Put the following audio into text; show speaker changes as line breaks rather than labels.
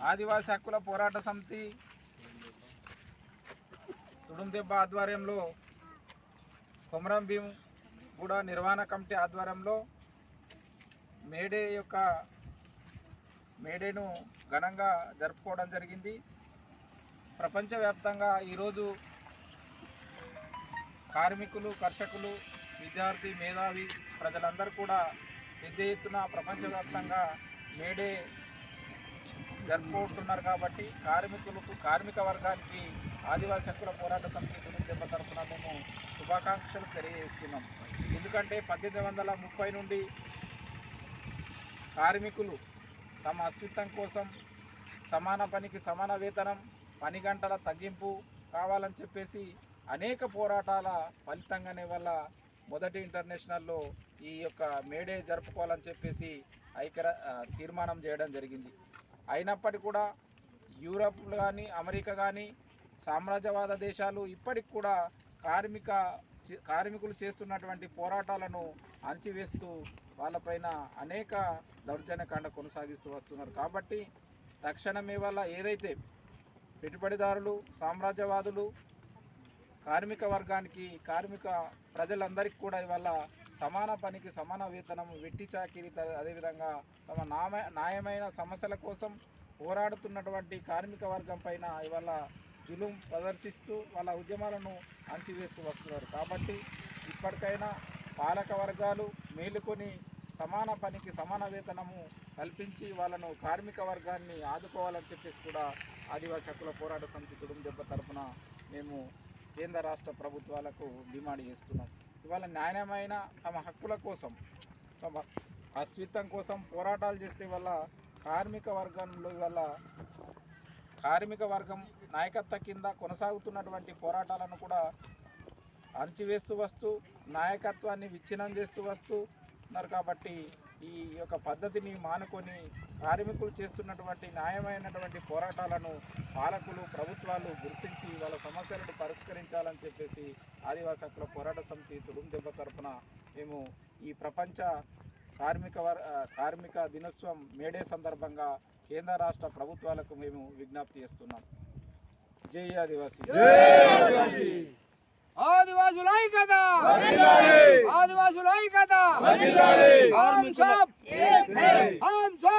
ఆదివాసీ హక్కుల పోరాట సమితి తుడుందెబ్బ ఆధ్వర్యంలో కొమరం భీం కూడా నిర్వహణ కమిటీ ఆధ్వర్యంలో మేడే యొక్క మేడేను ఘనంగా జరుపుకోవడం జరిగింది. ప్రపంచవ్యాప్తంగా ఈరోజు కార్మికులు కర్షకులు విద్యార్థి మేధావి ప్రజలందరూ కూడా పెద్ద ఎత్తున ప్రపంచవ్యాప్తంగా మేడే జరుపుకుంటున్నారు కాబట్టి కార్మికులకు కార్మిక వర్గానికి ఆదివాసీ హక్కుల పోరాట సమితి గురించి తరఫున మేము శుభాకాంక్షలు తెలియజేస్తున్నాం. ఎందుకంటే పద్దెనిమిది వందల ముప్పై నుండి కార్మికులు తమ అస్తిత్వం కోసం సమాన పనికి సమాన వేతనం పని గంటల తగ్గింపు కావాలని చెప్పేసి అనేక పోరాటాల ఫలితంగానే వల్ల మొదటి ఇంటర్నేషనల్లో ఈ యొక్క మేడే జరుపుకోవాలని చెప్పేసి ఐక్య తీర్మానం చేయడం జరిగింది. అయినప్పటికీ కూడా యూరప్ కానీ అమెరికా కానీ సామ్రాజ్యవాద దేశాలు ఇప్పటికి కూడా కార్మిక కార్మికులు చేస్తున్నటువంటి పోరాటాలను అణచివేస్తూ వాళ్ళపైన అనేక దౌర్జన్యకాండ కొనసాగిస్తూ వస్తున్నారు. కాబట్టి తక్షణమే వల్ల ఏదైతే పెట్టుబడిదారులు సామ్రాజ్యవాదులు కార్మిక వర్గానికి కార్మిక ప్రజలందరికీ కూడా ఇవాళ సమాన పనికి సమాన వేతనం వెట్టి చాకిరి త- అదేవిధంగా తమ నామ న్యాయమైన సమస్యల కోసం పోరాడుతున్నటువంటి కార్మిక వర్గం పైన ఇవాళ జులుం ప్రదర్శిస్తూ వాళ్ళ ఉద్యమాలను అంచివేస్తూ వస్తున్నారు. కాబట్టి ఇప్పటికైనా పాలక వర్గాలు మేలుకొని సమాన పనికి సమాన వేతనము కల్పించి వాళ్ళను కార్మిక వర్గాన్ని ఆదుకోవాలని చెప్పేసి కూడా ఆదివాసీ హక్కుల పోరాట సమితి కుటుంబ దెబ్బ తరపున మేము కేంద్ర రాష్ట్ర ప్రభుత్వాలకు డిమాండ్ చేస్తున్నాం. ఇవాళ న్యాయమైన తమ హక్కుల కోసం తమ అస్విత్వం కోసం పోరాటాలు చేస్తే వల్ల కార్మిక వర్గంలో ఇవాళ కార్మిక వర్గం నాయకత్వ కింద కొనసాగుతున్నటువంటి పోరాటాలను కూడా అణచివేస్తూ వస్తూ నాయకత్వాన్ని విచ్ఛిన్నం చేస్తూ వస్తూ ఉన్నారు కాబట్టి ఈ యొక్క పద్ధతిని మానుకొని కార్మికులు చేస్తున్నటువంటి న్యాయమైనటువంటి పోరాటాలను పాలకులు ప్రభుత్వాలు గుర్తించి వాళ్ళ సమస్యలను పరిష్కరించాలని చెప్పేసి ఆదివాసీ హక్కుల పోరాట సమితి తుడుం దెబ్బ తరపున మేము ఈ ప్రపంచ కార్మిక వర్ కార్మిక దినోత్సవం మేడే సందర్భంగా కేంద్ర రాష్ట్ర ప్రభుత్వాలకు మేము విజ్ఞప్తి చేస్తున్నాం. జై ఆదివాసీ.
ఆదివాసుల ఐక్యత. ఆదివాసుల ఐక్యత. ఆదివాసుల ఐక్యత